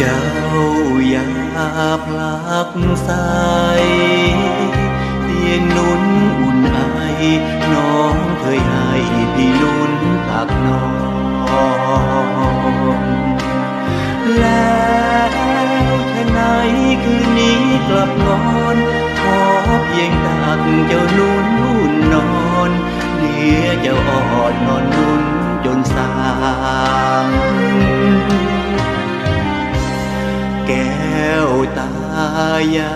เจ้าอย่าพลักใสเพียงนุ่นอุ่นไอน้องเคยให้พี่ลุ้นตักนอนแล้วแค่ไหนคืนนี้กลับนอนขอเพียงตักเจ้านุ่นนุ่นนอนเดี๋ยวเจ้าออดนอนนุ่ แก้วตายา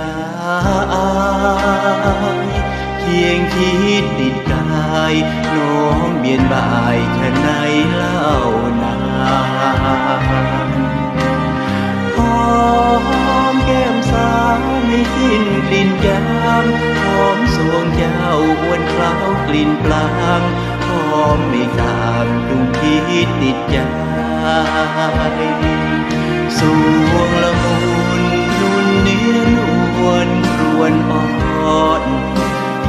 ยเคียงคิดติดกายน้องเบียนบายแค่ไหนเล่านาหอมแก้มสาวไม่สิ้นกลิ่นยามหอมสวงเจ้าอวนเคล้ากลิ่นปลางหอมไม่ตามจุงคิดติดใจสวง วนอ่อน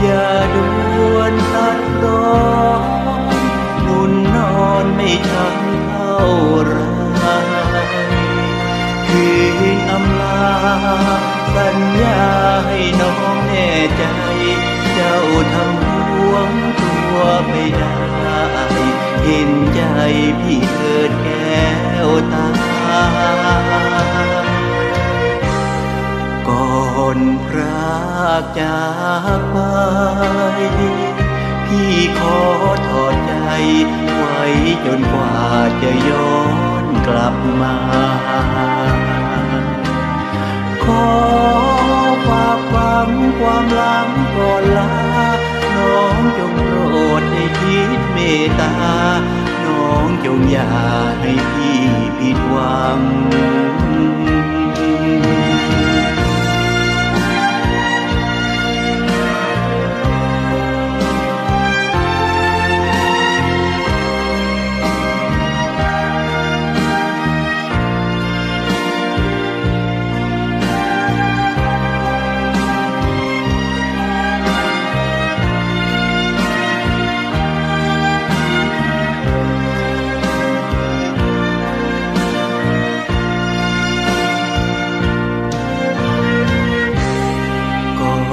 อย่าด่วนตัดตอนนุ่นนอนไม่ทันเท่าไรคืนอำลา สัญญาให้น้องแน่ใจ เจ้าทำลวงตัวไม่ได้ เห็นใจพี่เถิดแก้วตา พรากจากไป พี่ขอถอดใจไว้จนกว่าจะย้อนกลับมา ขอฝากความความหลังก่อนลา น้องจงโปรดให้คิดเมตตา น้องจงอย่าให้พี่ผิดหวัง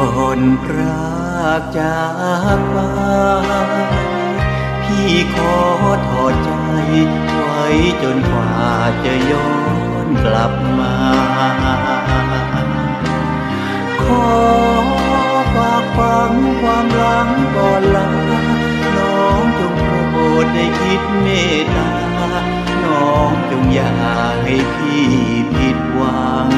ก่อนพรากจากไปพี่ขอถอดใจไว้จนกว่าจะย้อนกลับมา ขอฝากฝังความหลังก่อนลาน้องจงโปรดได้คิดเมตตา น้องจงอย่าให้พี่ผิดหวัง